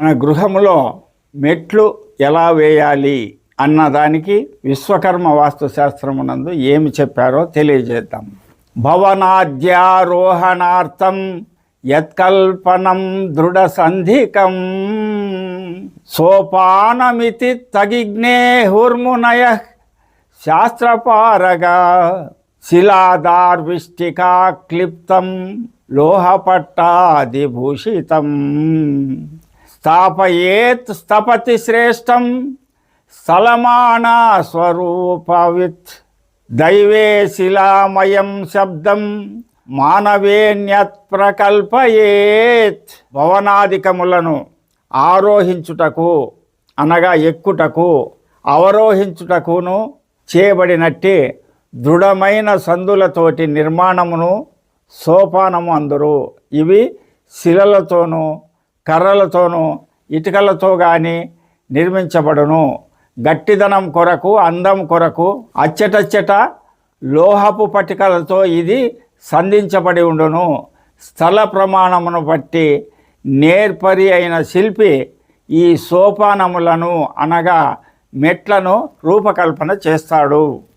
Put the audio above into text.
మన గృహములో మెట్లు ఎలా వేయాలి అన్నదానికి విశ్వకర్మ వాస్తు శాస్త్రమునందు ఏమి చెప్పారో తెలియజేద్దాం. భవనాద్యారోహణార్థం యత్కల్పనం దృఢ సంధికం సోపానమితి తగిజ్ఞే హుర్మునయ శాస్త్రపారగా శిలాదార్విష్టికా క్లిప్తం లోహపట్టాదిభూషితం. స్థాపయేత్ స్థపతి శ్రేష్టం స్థలమానా స్వరూపవిత్ దైవే శిలామయం శబ్దం మానవేణ్యత్ ప్రకల్పయేత్ భవనాదికములను ఆరోహించుటకు అనగా ఎక్కుటకు అవరోహించుటకును చేయబడినట్టి దృఢమైన సందులతోటి నిర్మాణమును సోపానము అందురు. ఇవి శిలలతోనూ కర్రలతోనూ ఇటుకలతో కానీ నిర్మించబడును. గట్టిదనం కొరకు అందం కొరకు అచ్చటచ్చట లోహపు పటికలతో ఇది సంధించబడి ఉండును. స్థల ప్రమాణమును బట్టి నేర్పరి అయిన శిల్పి ఈ సోపానములను అనగా మెట్లను రూపకల్పన చేస్తాడు.